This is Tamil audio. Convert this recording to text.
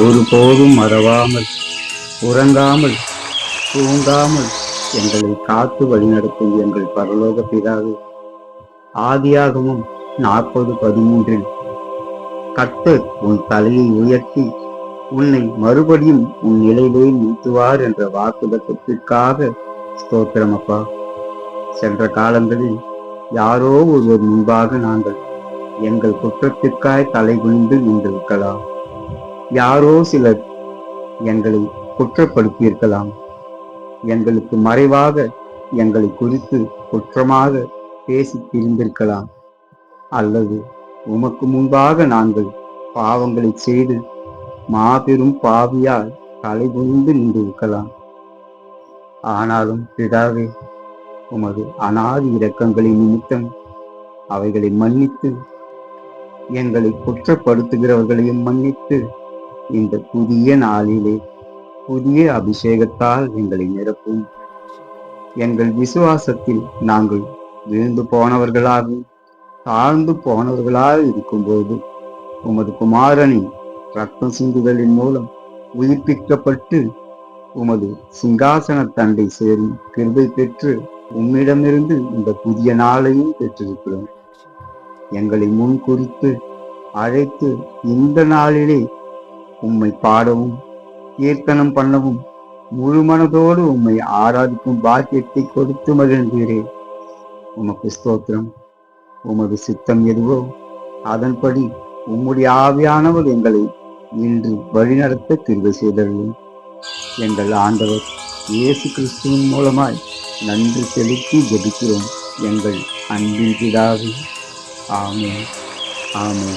ஒருபோதும் மறவாமல் உறங்காமல் தூங்காமல் எங்களை காத்து வழிநடத்தும் எங்கள் பரலோக பிதாவே. ஆதியாகவும் நாற்பது பதிமூன்றில் கர்த்தர் உன் தலையை உயர்த்தி உன்னை மறுபடியும் உன் நிலையிலே நீட்டுவார் என்ற வாக்குதத்திற்காக ஸ்தோத்திரம் அப்பா. சென்ற காலங்களில் யாரோ ஒருவர் முன்பாக நாங்கள் எங்கள் குற்றத்திற்காய் தலை குனிந்து நின்றிருக்கலாம். யாரோ சிலர் எங்களை குற்றப்படுத்தியிருக்கலாம். எங்களுக்கு மறைவாக எங்களை குறித்து குற்றமாக பேசி பிரிந்திருக்கலாம் அல்லது உமக்கு முன்பாக நாங்கள் பாவங்களை செய்து மாபெரும் பாவியால் தலைகுனிந்து நின்றிருக்கலாம். ஆனாலும் பிதாவே உமது அனாதி இரக்கங்களின் நிமித்தம் அவைகளை மன்னித்து எங்களை குற்றப்படுத்துகிறவர்களையும் மன்னித்து இந்த புதிய நாளிலே புதிய அபிஷேகத்தால் எங்களை நிரப்பும். எங்கள் விசுவாசத்தில் நாங்கள் விழுந்து போனவர்களாக தாழ்ந்து போனவர்களாக இருக்கும்போது உமது குமாரனின் ரத்தம் சிந்துதலின் மூலம் உயிர்ப்பிக்கப்பட்டு உமது சிங்காசன தண்டை சேரும் கிருபை பெற்று உம்மிடமிருந்து இந்த புதிய நாளையும் பெற்றிருக்கிறோம். எங்களை முன் குறித்து அழைத்து இந்த நாளிலே உம்மை பாடவும் கீர்த்தனம் பண்ணவும் முழு மனதோடு உம்மை ஆராதிக்கும் பாக்கியத்தை கொடுத்து மகிழ்ந்தீரே. உமக்கு ஸ்தோத்திரம். உமது சித்தம் எதுவோ அதன்படி உம்முடைய ஆவியானவர் எங்களை இன்று வழிநடத்த திருவை செய்தருளும் எங்கள் ஆண்டவர் இயேசு கிறிஸ்துவின் மூலமாய் நன்றி செலுத்தி ஜெபிக்கிறோம். எங்கள் அன்பின் பிதாவே. ஆமே ஆமே